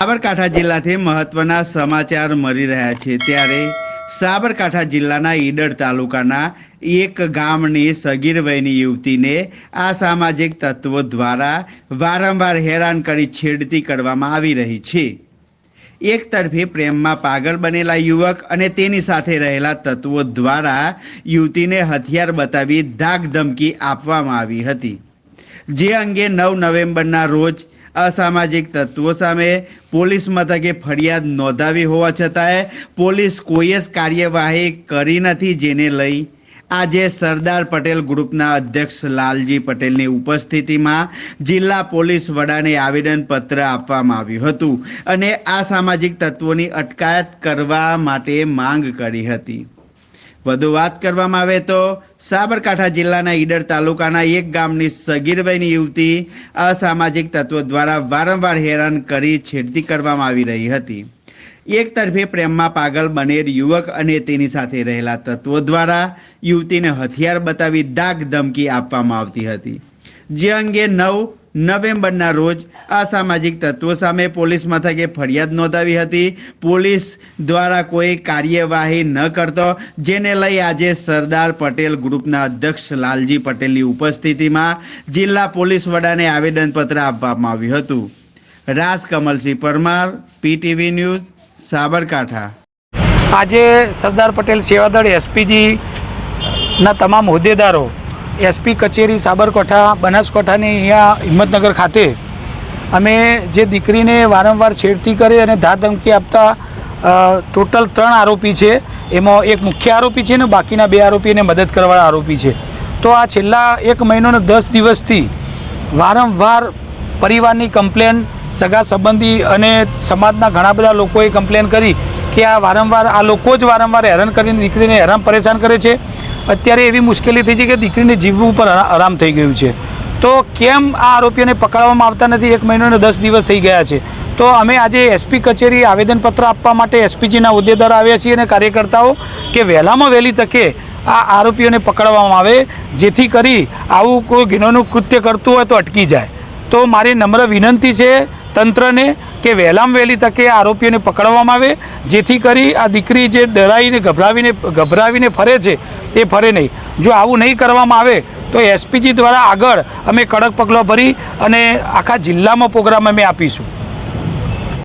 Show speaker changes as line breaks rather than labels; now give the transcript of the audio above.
સાબરકાંઠા જિલ્લાથી મહત્વના સમાચાર મળી રહ્યા છે. ત્યારે સાબરકાંઠા જિલ્લાના ઈડર તાલુકાના એક ગામની સગીર વયની યુવતીને આ સામાજિક તત્વો દ્વારા વારંવાર હેરાન કરી છેડતી કરવામાં આવી રહી છે. એક તરફે પ્રેમમાં પાગલ બનેલા યુવક અને તેની સાથે રહેલા તત્વો દ્વારા યુવતીને હથિયાર બતાવી ધાક ધમકી આપવામાં આવી હતી. જે અંગે નવ નવેમ્બરના રોજ અસામાજિક તત્વો સામે પોલીસ મથકે ફરિયાદ નોંધાવી હોવા છતાંય પોલીસ કોઈ જ કાર્યવાહી કરી નથી જેને લઈ આજે સરદાર પટેલ ગ્રુપના અધ્યક્ષ લાલજી પટેલની ઉપસ્થિતિમાં જિલ્લા પોલીસ વડાને આવેદનપત્ર આપવામાં આવ્યું હતું અને આ સામાજિક તત્વોની અટકાયત કરવા માટે માંગ કરી હતી. વધુ વાત કરવામાં આવે તો સાબરકાંઠા જિલ્લાના ઈડર તાલુકાના એક ગામની સગીરવયની યુવતી અસામાજિક તત્વો દ્વારા વારંવાર હેરાન કરી છેડતી કરવામાં આવી રહી હતી. એક તરફે પ્રેમમાં પાગલ બનેર યુવક અને તેની સાથે રહેલા તત્વો દ્વારા યુવતીને હથિયાર બતાવી દાગ ધમકી આપવામાં આવતી હતી. જે અંગે નવ નવેમ્બરના રોજ અસામાજિક તત્વો સામે પોલીસ મથકે ફરિયાદ નોંધાવી હતી. પોલીસ દ્વારા કોઈ કાર્યવાહી ન કરતો, જેને લઈ આજે સરદાર પટેલ ગ્રુપના અધ્યક્ષ લાલજી પટેલની ઉપસ્થિતિમાં જિલ્લા પોલીસ વડાને આવેદનપત્ર આપવામાં આવ્યું હતું. Raj Kamalsinh Parmar, PTV news, Sabarkantha.
આજે સરદાર પટેલ સેવાદળ એસપીજીના તમામ હોદ્દેદારો એસપી કચેરી, સાબરકાંઠા, બનાસકાંઠાની અહીંયા હિંમતનગર ખાતે અમે જે દીકરીને વારંવાર છેડતી કરી અને ધાર ધમકી આપતા ટોટલ ત્રણ આરોપી છે. એમાં એક મુખ્ય આરોપી છે ને બાકીના બે આરોપીને મદદ કરવાળા આરોપી છે. તો આ છેલ્લા એક મહિનોને દસ દિવસથી વારંવાર પરિવારની કમ્પ્લેન, સગા સંબંધી અને સમાજના ઘણા બધા લોકોએ કમ્પ્લેન કરી કે આ વારંવાર આ લોકો જ વારંવાર હેરાન કરીને દીકરીને હેરાન પરેશાન કરે છે. અત્યારે એવી મુશ્કેલી થઈ છે કે દીકરીને જીવવું પર આરામ થઈ ગયું છે. તો કેમ આ આરોપીઓને પકડવામાં આવતા નથી? એક મહિનો દસ દિવસ થઈ ગયા છે. તો અમે આજે એસપી કચેરી આવેદનપત્ર આપવા માટે એસપીજીના હોદ્દેદાર આવ્યા છીએ અને કાર્યકર્તાઓ કે વહેલામાં વહેલી તકે આ આરોપીઓને પકડવામાં આવે, જેથી કરી આવું કોઈ ગુનાનું કૃત્ય કરતું હોય તો અટકી જાય. તો મારી નમ્ર વિનંતી છે તંત્રને કે વહેલામાં વહેલી તકે આરોપીઓને પકડવામાં આવે, જેથી કરી આ દીકરી જે ડરાઈને ગભરાવીને ગભરાવીને ફરે છે, એ ફરે નહીં. જો આવું નહીં કરવામાં આવે, તો એસપીજી દ્વારા આગળ અમે કડક પગલાં ભરી અને આખા જિલ્લામાં પ્રોગ્રામ અમે આપીશું.